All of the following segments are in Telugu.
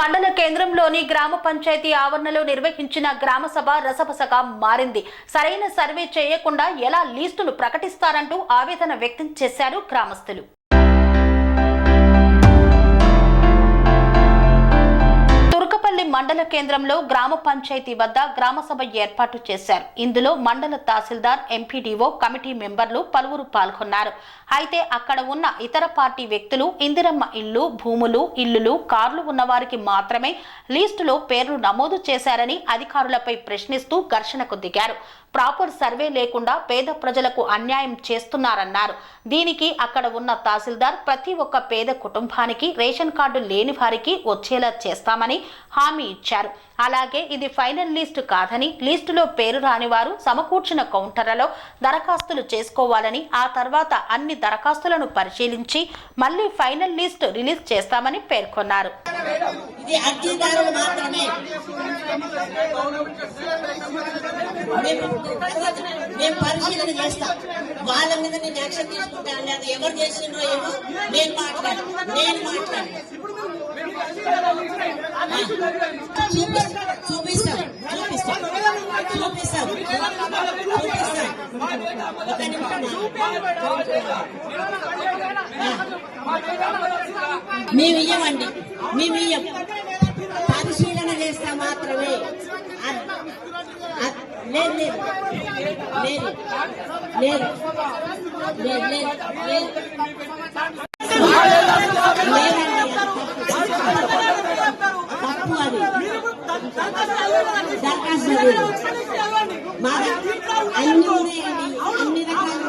మండల కేంద్రంలోని గ్రామ పంచాయతీ ఆవరణలో నిర్వహించిన గ్రామ సభ రసపసగా మారింది. సరైన సర్వే చేయకుండా ఎలా లీస్టులు ప్రకటిస్తారంటూ ఆవేదన వ్యక్తం చేశారు గ్రామస్తులు. మండల కేంద్రంలో గ్రామ పంచాయతీ వద్ద గ్రామ సభ ఏర్పాటు చేశారు. ఇందులో మండల తహసీల్దార్ ఎంపీడీఓ కమిటీ మెంబర్లు పలువురు పాల్గొన్నారు. అయితే అక్కడ ఉన్న ఇతర పార్టీ వ్యక్తులు ఇందిరమ్మ ఇల్లు భూములు ఇల్లులు కార్లు ఉన్నవారికి మాత్రమే లిస్టులో పేర్లు నమోదు చేశారని అధికారులపై ప్రశ్నిస్తూ ఘర్షణకు దిగారు. ప్రాపర్ సర్వే లేకుండా పేద ప్రజలకు అన్యాయం చేస్తున్నారన్నారు. దీనికి అక్కడ ఉన్న తహసీల్దార్ ప్రతి ఒక్క పేద కుటుంబానికి రేషన్ కార్డు లేని వారికి వచ్చేలా చేస్తామని హామీ ఇచ్చారు. అలాగే ఇది ఫైనల్ లిస్టు కాదని లిస్టులో పేరు రాని వారు సమకూర్చిన కౌంటర్లలో దరఖాస్తులు చేసుకోవాలని ఆ తర్వాత అన్ని దరఖాస్తులను పరిశీలించి మళ్ళీ ఫైనల్ లిస్టు రిలీజ్ చేస్తామని పేర్కొన్నారు. ఇది అర్జీదారులు మాత్రమే. మేము పరిశీలన చేస్తాం. వాళ్ళ మీద నేను యాక్షన్ తీసుకుంటాను లేదా ఎవరు చేసిండ్రో ఏమో నేను మాట్లాడు నేను మాట్లాడు చూపిస్తాం. చూపిస్తాం. చూపిస్తాం. చూపిస్తాం. చూపిస్తాం ఒక నిమిషం మేము ఇయ్యమండి. మేము ఇయ్యం పరిశీలన చేస్తా మాత్రమే అ- అ- లేదు లేదు లేదు లేదు లేదు లేదు లేదు లేదండి, అది తప్పు. అది దరఖాస్తు. మా అన్ని ఉన్నాయండి అన్ని రకాలు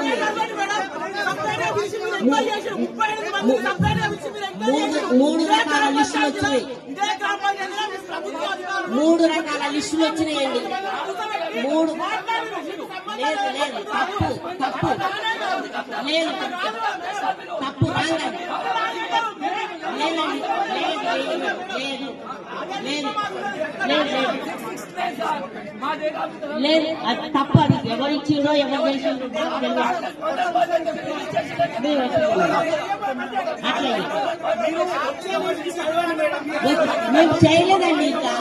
మూడు మూడు రకాల లిస్టులు వచ్చినాయి మూడు రకాల లిస్టులు వచ్చినాయండి. మూడు. లేదు లేదు. తప్పు తప్పు. లేదు తప్పు. రాంగండి లేదండి లేదు లేదు లేదు లేదు లేదు. లేదు అది తప్ప అది ఎవరు ఇచ్చిండ్రో ఎవరు చేసిండ్రో మేము చేయలేదండి ఇంకా.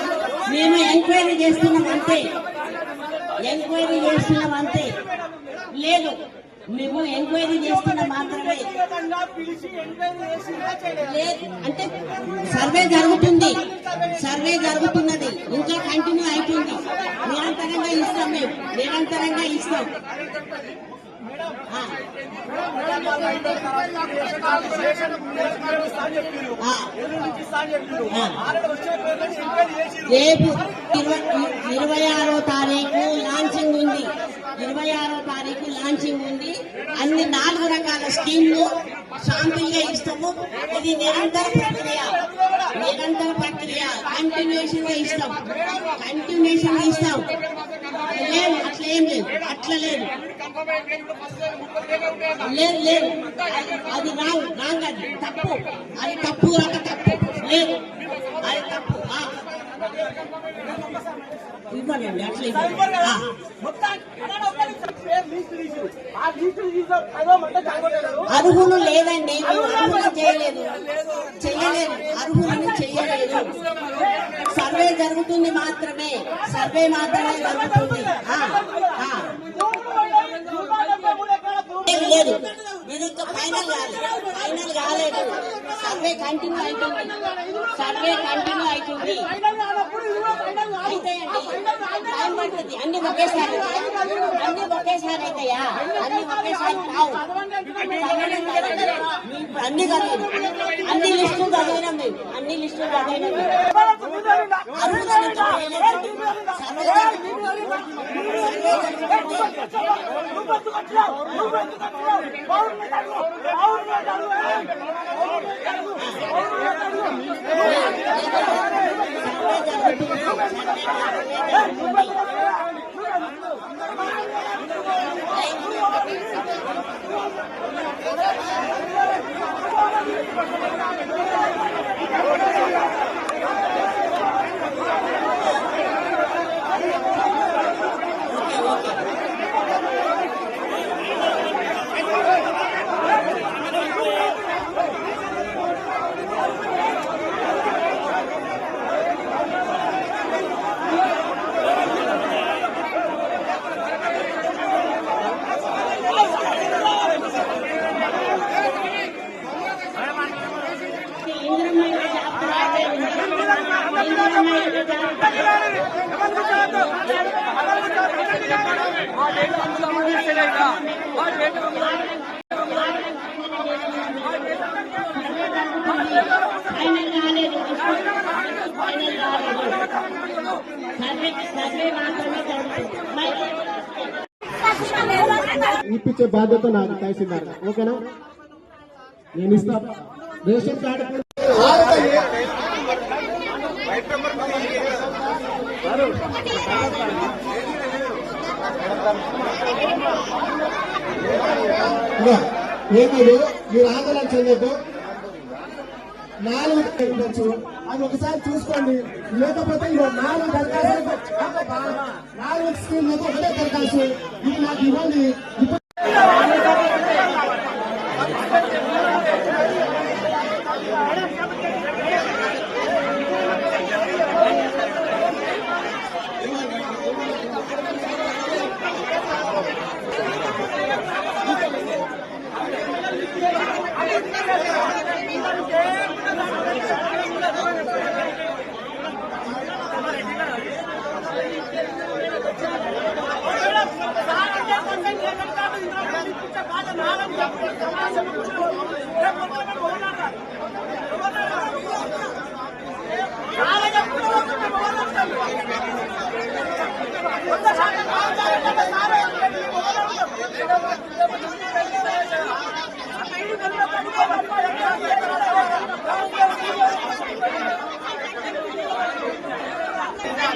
మేము ఎంక్వైరీ చేస్తున్నాం అంతే. ఎంక్వైరీ చేస్తున్నాం అంతే. లేదు. మేము ఎంక్వైరీ చేస్తున్నాం మాత్రమే. లేదు అంటే సర్వే జరుగుతుంది. సర్వే జరుగుతున్నది. ఇంకా కంటిన్యూ అవుతుంది నిరంతరంగా ఇస్తాం మేము. నిరంతరంగా ఇస్తాం. రేపు ఇరవై ఆరో తారీఖు లాంచింగ్ ఉంది. ఇరవై ఆరో తారీఖు లాంచింగ్ ఉంది. అన్ని నాలుగు రకాల స్కీమ్లు శాంపుల్ ఇస్తాము. ఇది నిరంతర ప్రక్రియ. నిరంతర ప్రక్రియ. కంటిన్యూషన్గా ఇస్తాం. కంటిన్యూషన్గా ఇస్తాం. లేదు అట్లా ఏం లేదు. అట్లా లేదు. లేదు లేదు. అది రాంగ్ రాంగ్ అది తప్పు. అది తప్పు రాక తప్పు. లేదు. అది తప్పు. ఆ. ఇవ్వండి అట్లా ఇవ్వండి. అర్హులు లేదండి. అర్హులు చేయలేదు. చెయ్యలేదు అర్హులను చేయలేదు. సర్వే జరుగుతుంది మాత్రమే. సర్వే మాత్రమే జరుగుతుంది. లేదు, మీరు ఇంకా ఫైనల్ కాలేదు ఫైనల్ కాలేదు. సర్వే కంటిన్యూ అవుతుంది. సర్వే కంటిన్యూ అవుతుంది. అండి టైం పడుతుంది. అన్ని ఒకేసారి. అన్ని ఒకేసారి అవుతాయా అన్ని అన్ని లిస్టులు చదివినాం మేము అన్ని లిస్టులు చదివినాం సర్వే ఇప్పించే బాధ్యత నాకు తహసీల్దార్ ఓకేనా? నేను ఇస్తా. రేషన్ కార్డు ఏమీ మీరు ఆందోళన చెందొద్దు నాలుగు ఉండొచ్చు అది ఒకసారి చూసుకోండి లేకపోతే ఇగో నాలుగు దరఖాస్తు నాలుగు స్కీమ్లతో ఒకటే దరఖాస్తు. ఇది నాకు ఇవ్వండి.